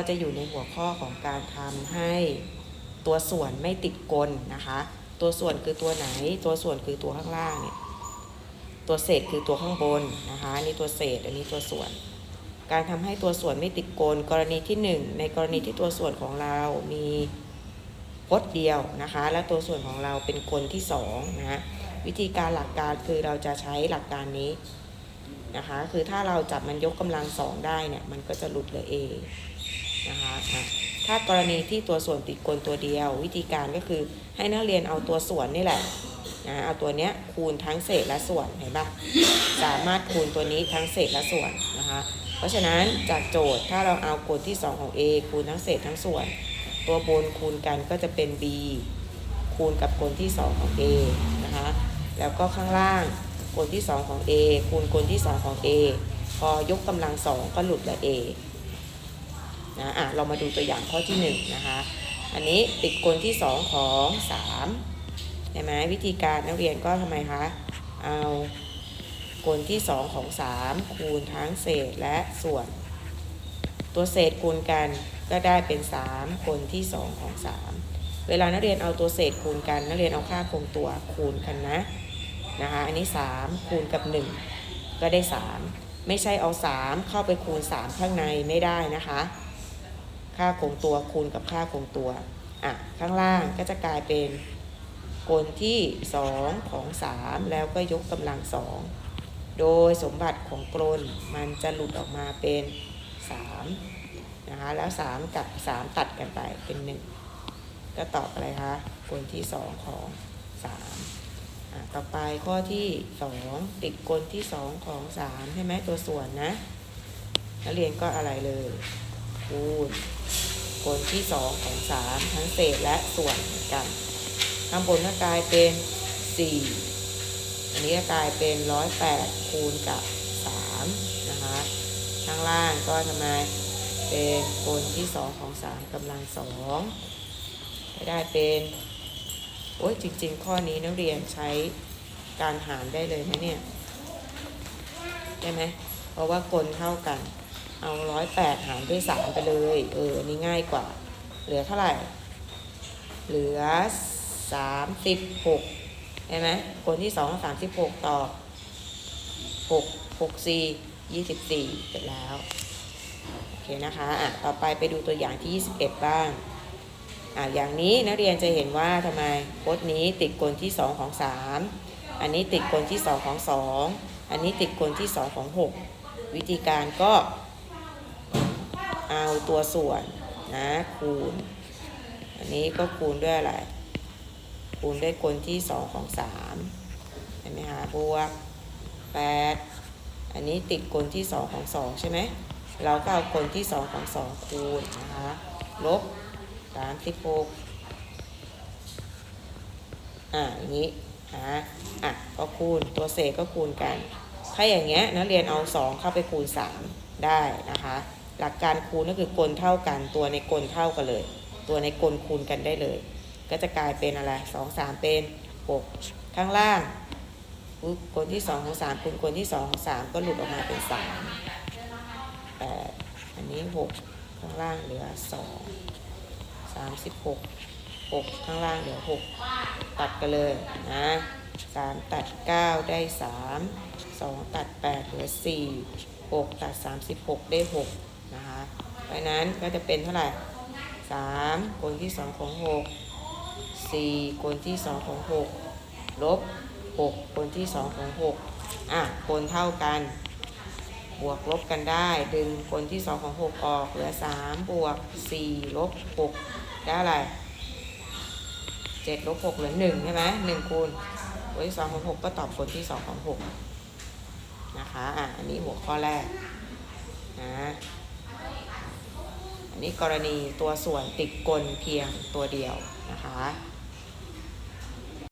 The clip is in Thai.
ก็จะอยู่ในหัวข้อของการทำให้ตัวส่วนไม่ติดกลนะคะ ตัวส่วนคือตัวไหน ตัวส่วนคือตัวข้างล่างเนี่ย ตัวเศษคือตัวข้างบนนะคะอันนี่ตัวเศษ อันนี้ตัวส่วน การทำให้ตัวส่วนไม่ติดกล กรณีที่ 1 ในกรณีที่ตัวส่วนของเรามีพจน์เดียวนะคะ และตัวส่วนของเราเป็นกลที่2นะวิธีการหลักการคือเราจะใช้หลักการนี้นะคะ คือถ้าเราจับมันยกกำลังสองได้เนี่ย มันก็จะหลุดเหลือ a นะคะถ้ากรณีที่ตัวส่วนติดกลตัวเดียว วิธีการก็คือให้นักเรียนเอาตัวส่วนนี่แหละนะเอาตัวเนี้ยคูณทั้งเศษและส่วนเห็นปะสามารถคูณตัวนี้ทั้งเศษและส่วนนะคะเพราะฉะนั้นจากโจทย์ถ้าเราเอากลที่ 2 ของ a คูณทั้งเศษทั้งส่วน ตัวบนคูณกันก็จะเป็น b คูณกับกลที่ 2 ของ a นะคะแล้วก็ข้างล่างกลที่ 2 ของ a คูณกลที่ 2 ของ a พอยกกำลังสองก็หลุดลือ a นะอะเรามาดูตัวอย่างข้อที่1นนะคะอันนี้ติดกลที่ 2 ของ3ใช่ไหมวิธีการนักเรียนก็ทำไมคะ เอากลที่ 2 ของ 3 คูณทั้งเศษและส่วน ตัวเศษคูณกันก็ได้เป็น 3 กลที่ 2 ของ 3 เวลานักเรียนเอาตัวเศษคูณกันนักเรียนเอาค่าคงตัวคูณกันนะนะคะอันนี้ 3 คูณกับ 1 ก็ได้ 3 ไม่ใช่เอา 3 เข้าไปคูณ 3 ข้างในไม่ได้นะคะ ค่าคงตัวคูณกับค่าคงตัวอะข้างล่างก็จะกลายเป็นกลที่ 2 ของ 3 แล้วก็ยกกำลัง 2 โดยสมบัติของกลนมันจะหลุดออกมาเป็น3นะคะแล้ว 3 กับ 3 ตัดกันไปเป็น 1 ก็ตอบอะไรคะกลที่ 2 ของ3อะต่อไปข้อที่ 2 ติดกลที่ 2 ของ 3 ใช่ไหมตัวส่วนนะนักเรียนก็อะไรเลยคูณ กลที่2ของ3ทั้งเศษและส่วนเหมือนกันข้างบนก็กลายเป็น4อันนี้ก็กลายเป็น108คูณกับ3นะคะข้างล่างก็ทำไมเป็นกลที่2ของ3กำลัง2ให้ได้เป็นโอ้ยจริง ๆ ข้อนี้นักเรียนใช้การหารได้เลยนะเนี่ย ได้ไหมเพราะว่ากลเท่ากัน เอาร้อยแปดหารด้วยสามไปเลย เออนนี้ง่ายกว่า เหลือเท่าไหร่ เหลือสามสิบหกใช่ไหมกลที่สองสามสิบหกต่อหกหกสี่ยี่สิบสี่เสร็จแล้ว โอเคนะคะ อะ ต่อไปไปดูตัวอย่างที่21บ้าง อะ อย่างนี้นักเรียนจะเห็นว่าทำไมโค้ดนี้ติดกลที่2ของ3อันนี้ติดกลที่2ของ2อันนี้ติดกลที่2ของ6วิธีการก็ เอาตัวส่วนนะคูณ อันนี้ก็คูณด้วยอะไร คูณด้วยกลที่2ของ3เห็นไหมคะบวก8อันนี้ติดกลที่2ของ2ใช่ไหมเราก็เอากลที่2ของ2คูณนะคะลบ36อ่าอย่างนี้นะอะก็คูณตัวเศษก็คูณกัน ถ้าอย่างเงี้ยนักเรียนเอา2เข้าไปคูณ3ได้นะคะ หลักการคูณก็คือกลเท่ากัน ตัวในกลเท่ากันเลย ตัวในกลคูณกันได้เลย ก็จะกลายเป็นอะไร2 3เป็น6ข้างล่างกลที่2ของ3คูณกลที่2ของ3ก็หลุดออกมาเป็น3แปดอันนี้หกข้างล่างเหลือสองสามสิบหกหกข้างล่างเหลือหกตัดกันเลยนะสามตัดเก้าได้สามสองตัดแปดเหลือสี่หกตัดสามสิบหกได้หก นะคะเพราะนั้นก็จะเป็นเท่าไหร่สามกลที่สองของหกสี่กลที่สองของหกลบหกกลที่สองของหกอะกลเท่ากัน บวกลบกันได้ ดึงกลที่2ของ6ออกเหลือ3บวก4ลบ6ได้อะไร7ลบ6เหลือ1ใช่ไหม1คูณกลที่2ของ6ก็ตอบกลที่2ของ6นะคะ อะ อันนี้หัวข้อแรกนะ นี่กรณีตัวส่วนติดกลเพียงตัวเดียวนะคะ